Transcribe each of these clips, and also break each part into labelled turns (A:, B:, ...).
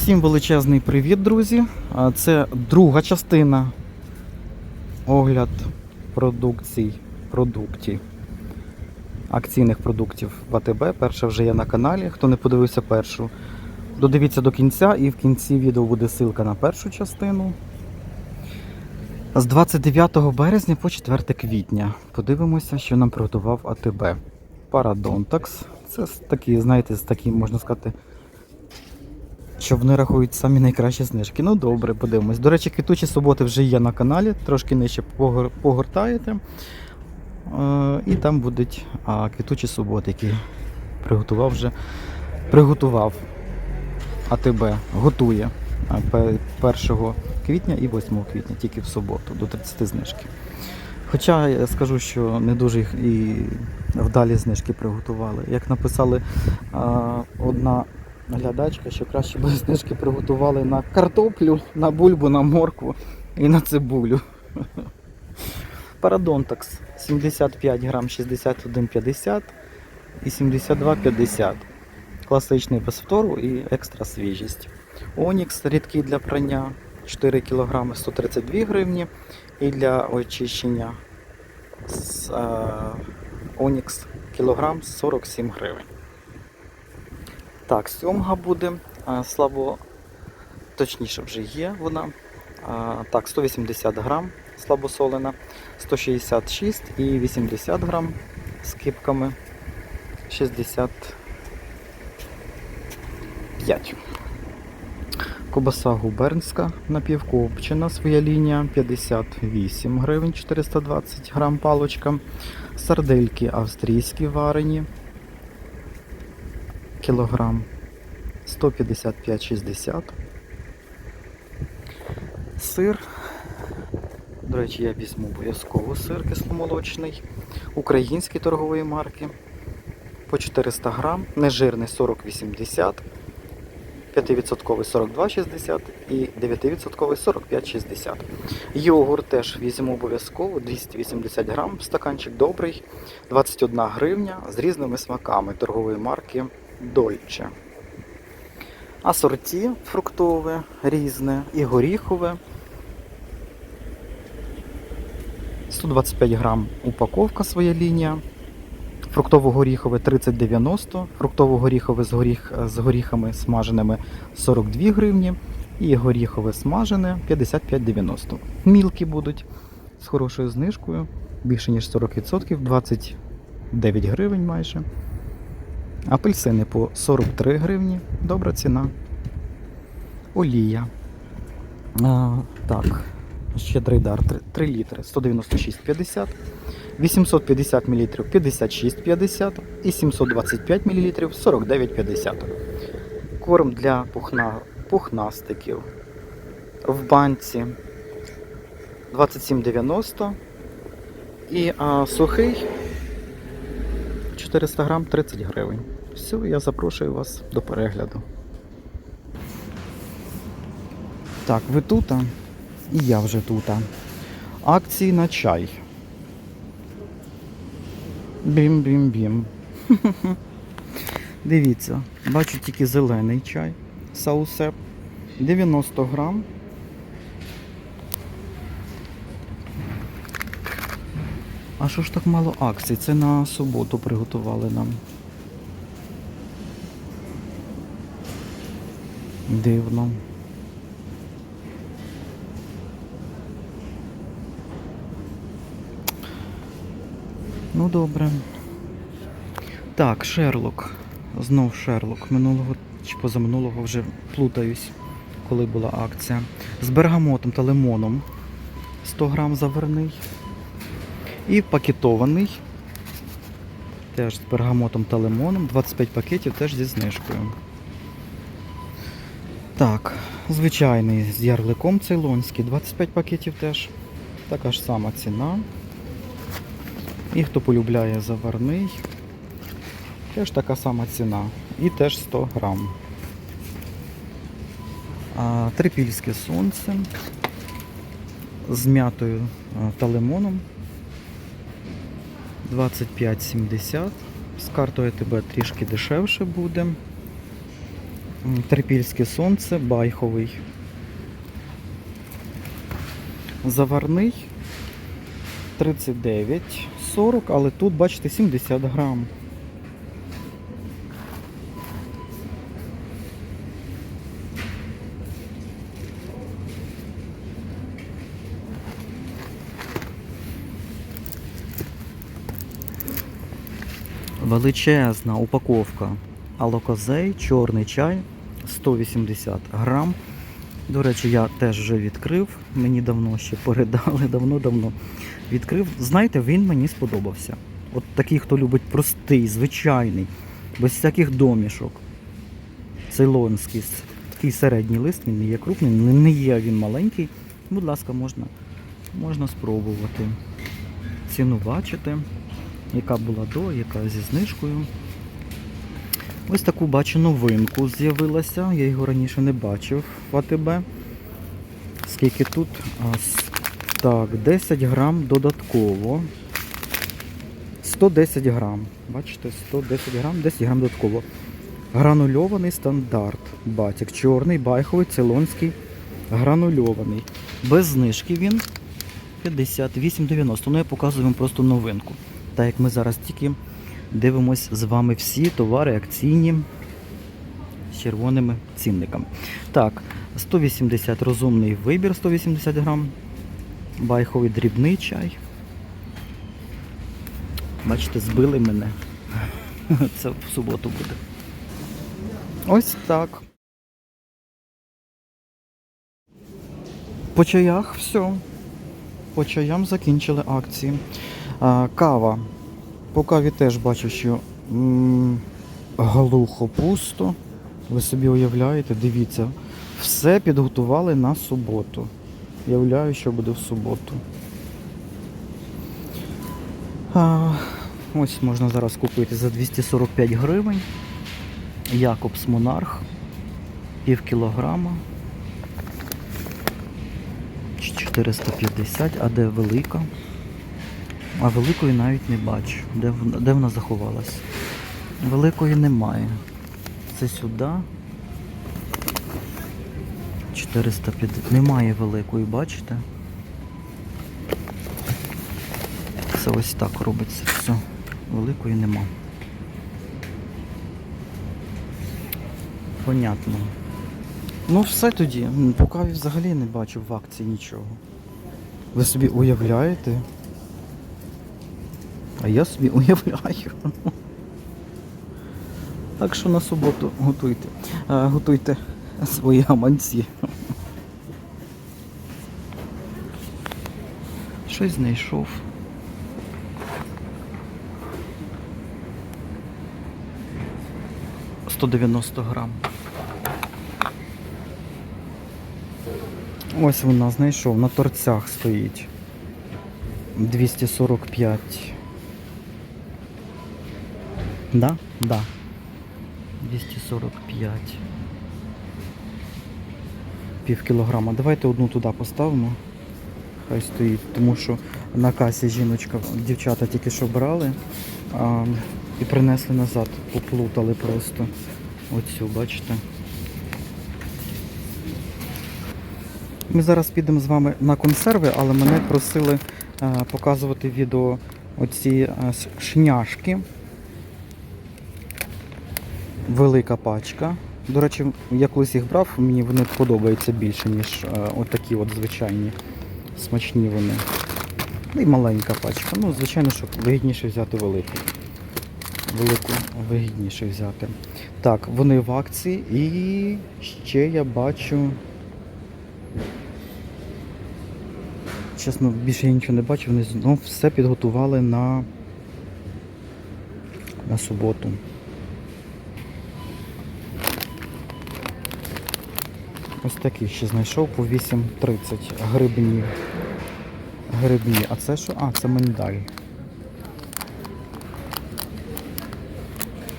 A: Всім величезний привіт, друзі. Це друга частина огляд продукцій, продуктів, акційних продуктів в АТБ. Перша вже є на каналі. Хто не подивився першу, додивіться до кінця і в кінці відео буде ссылка на першу частину. З 29 березня по 4 квітня. Подивимося, що нам приготував АТБ. Парадонтакс. Це такі, знаєте, з такі, можна сказати, що вони рахують самі найкращі знижки. Ну добре, подивимось. До речі, квітучі суботи вже є на каналі, трошки нижче погор- погортаєте. Е, і там будуть а, квітучі суботи, які приготував вже приготував АТБ, готує 1 квітня і 8 квітня, тільки в суботу, до 30 знижки. Хоча я скажу, що не дуже їх і вдалі знижки приготували. Як написали одна глядачка, що краще би знижки приготували на картоплю, на бульбу, на моркву і на цибулю. Парадонтакс 75 грам 61,50 і 72,50. Класичний без втору і екстра свіжість. Онікс рідкий для прання 4 кг 132 гривні. І для очищення з, е, Онікс кілограм 47 гривень. Так, сьомга буде слабо, точніше вже є вона. Так, 180 грам слабосолена, 166 і 80 грам з кипками 65. Кобаса губернська напівкопчена, своя лінія 58 гривень 420 грам палочка. Сардельки австрійські варені кілограм 155,60. Сир. До речі, я візьму обов'язково сир кисломолочний. Української торгової марки. По 400 грам. Нежирний 40,80. 5% 42,60 і 9% 45,60. Йогурт теж візьму обов'язково 280 грам, стаканчик добрий, 21 гривня з різними смаками торгової марки Дольче. Асорті фруктове різне і горіхове. 125 грам упаковка своя лінія. Фруктово-горіхове 30,90, фруктово-горіхове з, горіх, з горіхами смаженими 42 гривні і горіхове смажене 55,90. Мілкі будуть з хорошою знижкою, більше ніж 40%, 29 гривень майже. Апельсини по 43 гривні, добра ціна. Олія. А, так, щедрий дар 3, 3 літри 196,50. 850 мл 56,50 і 725 мл 49,50. Корм для пухна... пухнастиків в банці 27,90 і а, сухий 400 грам 30 гривень. Все, я запрошую вас до перегляду. Так, ви тут, і я вже тут. Акції на чай. Бім-бім-бім. Дивіться, бачу тільки зелений чай. Саусеп. 90 грам. Що ж так мало акцій? Це на суботу приготували нам. Дивно. Ну добре. Так, Шерлок. Знов Шерлок. Минулого чи позаминулого вже плутаюсь, коли була акція. З бергамотом та лимоном. 100 грам заверний. І пакетований. Теж з бергамотом та лимоном. 25 пакетів теж зі знижкою. Так, звичайний з ярликом цейлонський. 25 пакетів теж. Така ж сама ціна. І хто полюбляє заварний, теж така сама ціна. І теж 100 грам. Трипільське сонце з м'ятою та лимоном 25,70. З картою тебе трішки дешевше буде. Трипільське сонце, байховий. Заварний 39,40, але тут, бачите, 70 грам. Величезна упаковка алокозей, чорний чай 180 грам. До речі, я теж вже відкрив. Мені давно ще передали, давно-давно відкрив. Знаєте, він мені сподобався. От такий, хто любить простий, звичайний, без всяких домішок. Цейлонський, такий середній лист, він не є крупний, не є він маленький. Будь ласка, можна, можна спробувати. Ціну бачите, яка була до, яка зі знижкою. Ось таку бачу новинку з'явилася. Я його раніше не бачив в АТБ. Скільки тут? Так, 10 грам додатково. 110 грам. Бачите, 110 грам, 10 грам додатково. Гранульований стандарт. Батік. Чорний, байховий, цейлонський, гранульований. Без знижки він 58,90. Ну я показую вам просто новинку. Так як ми зараз тільки дивимось з вами всі товари акційні з червоними цінниками. Так, 180 розумний вибір, 180 грам. Байховий дрібний чай. Бачите, збили мене. Це в суботу буде. Ось так. По чаях все. По чаям закінчили акції. А, кава. По каві теж бачу, що м, глухо пусто. Ви собі уявляєте, дивіться, все підготували на суботу. Уявляю, що буде в суботу. А, ось можна зараз купити за 245 гривень. Якобс Монарх. Пів кілограма. 450, а де велика? А великої навіть не бачу. Де, де вона заховалась? Великої немає. Це сюди. 450. Немає великої, бачите? Це ось так робиться. Все. Великої нема. Понятно. Ну все тоді. М, По каві взагалі не бачу в акції нічого. Ви собі уявляєте? А я собі уявляю. Так що на суботу готуйте. А, готуйте свої гаманці. Щось знайшов. Сто дев'яносто грам. Ось вона знайшов, на торцях стоїть. 245. Да? Да. 245. Пів кілограма. Давайте одну туди поставимо. Хай стоїть, тому що на касі жіночка, дівчата тільки що брали а, і принесли назад, поплутали просто. Оцю, бачите? Ми зараз підемо з вами на консерви, але мене просили показувати відео оці е, шняшки. Велика пачка. До речі, я колись їх брав, мені вони подобаються більше, ніж е, отакі от звичайні. Смачні вони. Ну І маленька пачка. Ну, звичайно, що вигідніше взяти велику. Велику вигідніше взяти. Так, вони в акції і ще я бачу. Чесно, більше я нічого не бачив, вони знов все підготували на, на суботу. Ось такий ще знайшов по 8.30 грибні. Грибні. А це що? А, це миндаль.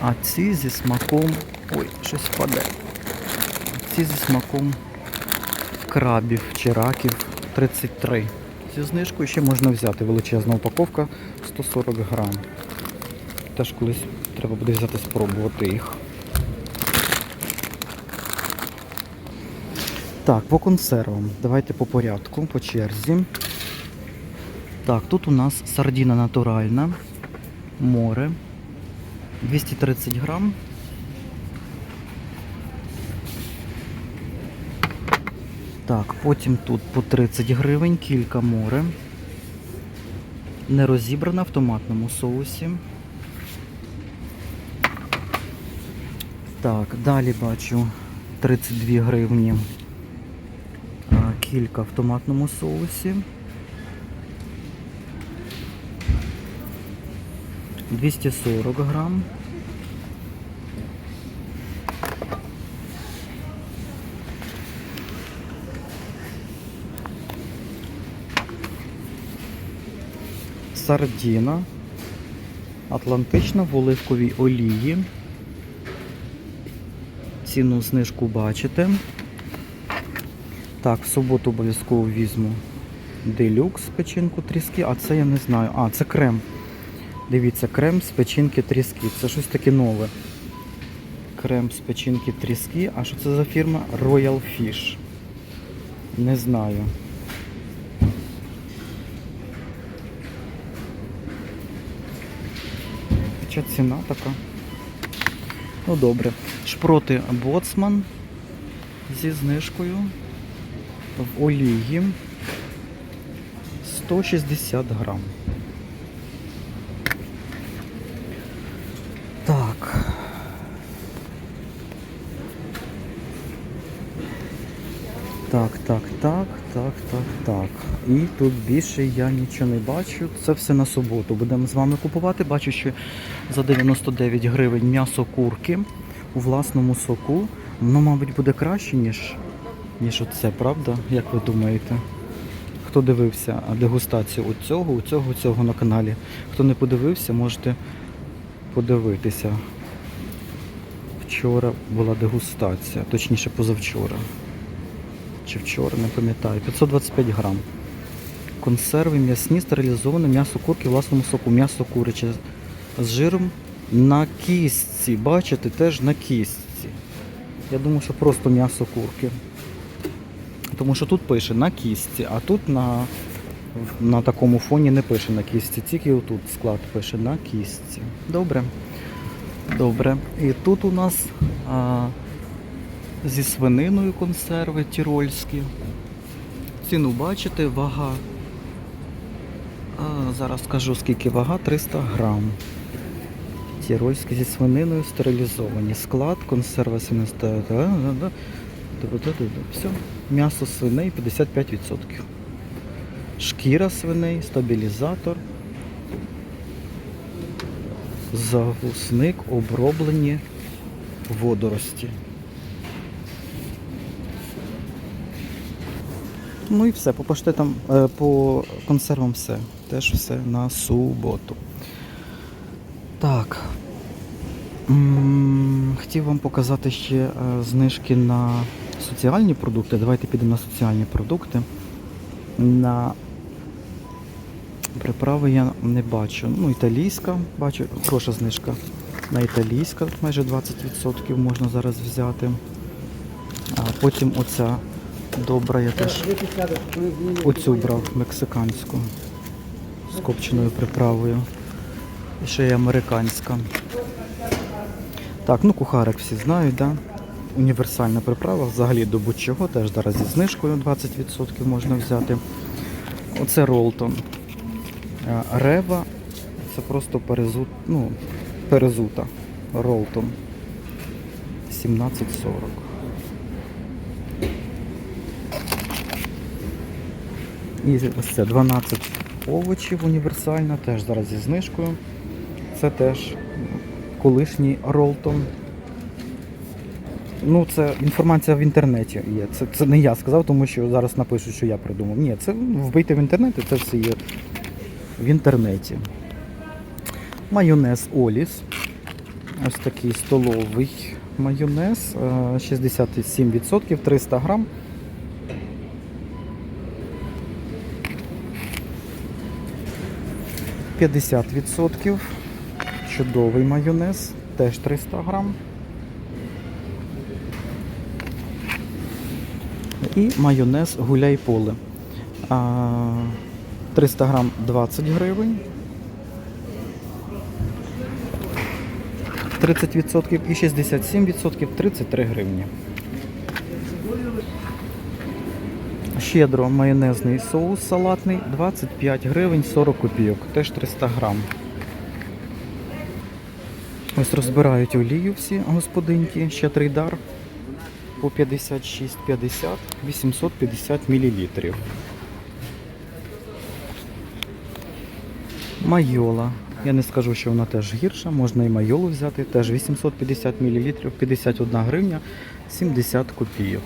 A: А ці зі смаком. Ой, щось впаде. Ці зі смаком крабів чи раків 33. Зі знижкою ще можна взяти величезна упаковка 140 грам. Теж колись треба буде взяти спробувати їх. Так, по консервам. Давайте по порядку, по черзі. Так, тут у нас сардіна натуральна, море. 230 грам. Так, потім тут по 30 гривень, кілька море. Не розібрана в томатному соусі. Так, далі бачу 32 гривні. Кілька в томатному соусі. 240 грам. Сардіна. Атлантична в оливковій олії. Ціну знижку бачите. Так, в суботу обов'язково візьму делюкс печінку тріски, а це я не знаю. А, це крем. Дивіться, крем з печінки тріски. Це щось таке нове. Крем з печінки тріски. А що це за фірма? Royal Fish. Не знаю. Хоча ціна така. Ну добре. Шпроти боцман зі знижкою в олії 160 грам. Так. Так, так, так, так, так, так. І тут більше я нічого не бачу. Це все на суботу. Будемо з вами купувати. Бачу, що за 99 гривень м'ясо курки у власному соку. Воно, мабуть, буде краще, ніж, ніж оце, правда? Як ви думаєте? Хто дивився дегустацію у цього, у на каналі. Хто не подивився, можете подивитися. Вчора була дегустація, точніше позавчора. Чи вчора, не пам'ятаю. 525 грам. Консерви м'ясні, стерилізоване м'ясо курки власному соку. М'ясо куряче з жиром на кістці. Бачите, теж на кістці. Я думаю, що просто м'ясо курки. Тому що тут пише на кістці, а тут на, на такому фоні не пише на кістці, тільки отут склад пише на кістці. Добре. Добре. І тут у нас а, зі свининою консерви тірольські. Ціну бачите, вага. А, зараз скажу скільки вага, 300 грам. Тірольські зі свининою стерилізовані. Склад, консерва свинина. Все. М'ясо свиней 55%. Шкіра свиней, стабілізатор. Загусник, оброблені водорості. Ну і все, по паштетам, е, по консервам все. Теж все на суботу. Так. М, Хотів вам показати ще е, знижки на соціальні продукти. Давайте підемо на соціальні продукти. На приправи я не бачу. Ну, італійська, бачу, хороша знижка. На італійська майже 20% можна зараз взяти. А потім оця добра, я теж оцю брав мексиканську з копченою приправою. І ще є американська. Так, ну кухарик всі знають, да? Універсальна приправа, взагалі до будь-чого, теж зараз зі знижкою 20% можна взяти. Оце Ролтон. Е, Рева, це просто перезут, ну, перезута. Ролтон. 17,40. І ось це 12 овочів універсальна, теж зараз зі знижкою. Це теж колишній Ролтон. Ну, це інформація в інтернеті є. Це, це не я сказав, тому що зараз напишуть, що я придумав. Ні, це вбийте в інтернеті, це все є в інтернеті. Майонез Оліс. Ось такий столовий майонез. е, 67%, 300 грам. П'ятдесят відсотків. Чудовий майонез, теж 300 грам. І майонез гуляй поле. 300 грам 20 гривень. 30% і 67% 33 гривні. Щедро майонезний соус салатний 25 гривень 40 копійок, теж 300 грам. Ось розбирають олію всі господинки, щедрий дар по 56,50, 850 мл. Майола. Я не скажу, що вона теж гірша, можна і майолу взяти, теж 850 мл, 51 гривня, 70 копійок.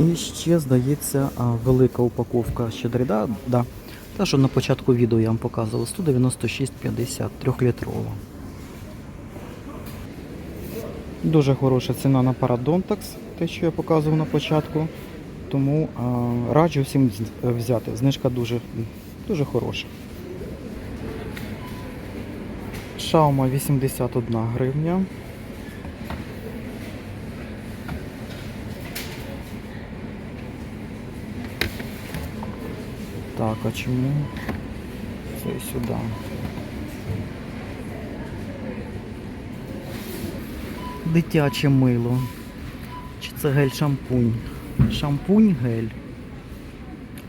A: І ще, здається, велика упаковка щедрида, да. Та, що на початку відео я вам показував, 196,50, 3-літрова. Дуже хороша ціна на Paradontax, те, що я показував на початку. Тому а, раджу всім взяти. Знижка дуже, дуже хороша. Шаума 81 гривня. Так, а чому це сюди? Дитяче мило. Чи це гель-шампунь? Шампунь-гель.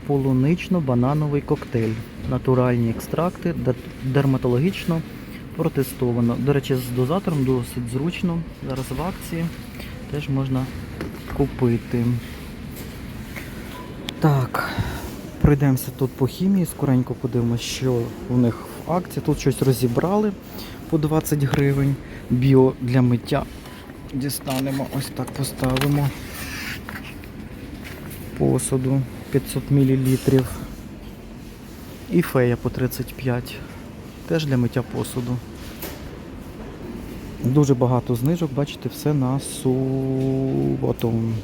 A: Полунично-банановий коктейль. Натуральні екстракти, дерматологічно протестовано. До речі, з дозатором досить зручно. Зараз в акції теж можна купити. Так, пройдемося тут по хімії, скоренько подивимося, що у них в акції. Тут щось розібрали по 20 гривень. Біо для миття. Дістанемо, ось так поставимо. Посуду 500 мл. І фея по 35. Теж для миття посуду. Дуже багато знижок, бачите, все на суватон.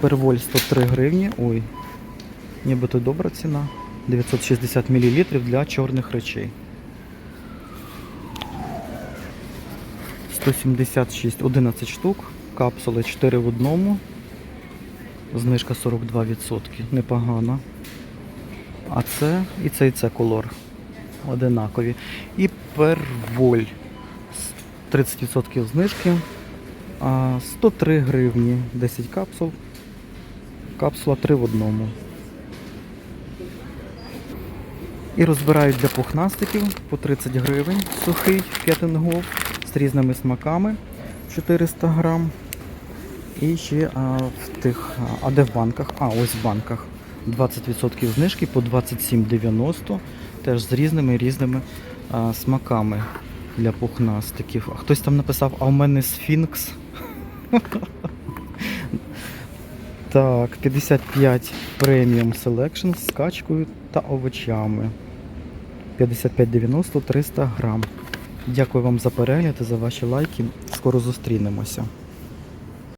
A: Перволь 103 гривні. Ой, нібито добра ціна. 960 мл для чорних речей. 176, 11 штук. Капсули 4 в одному. Знижка 42%. Непогано. А це і це, і це колор. Одинакові. І перволь. 30% знижки. 103 гривні. 10 капсул. Капсула 3 в одному. І розбирають для пухнастиків по 30 гривень сухий п'ятингов з різними смаками 400 грам. І ще а, в тих, а, де в банках? А, ось в банках. 20% знижки по 27,90. Теж з різними різними а, смаками для пухнастиків. А хтось там написав, а у мене сфінкс. Так, 55 преміум селекшн з качкою та овочами. 55,90 300 грам. Дякую вам за перегляд і за ваші лайки. Скоро зустрінемося.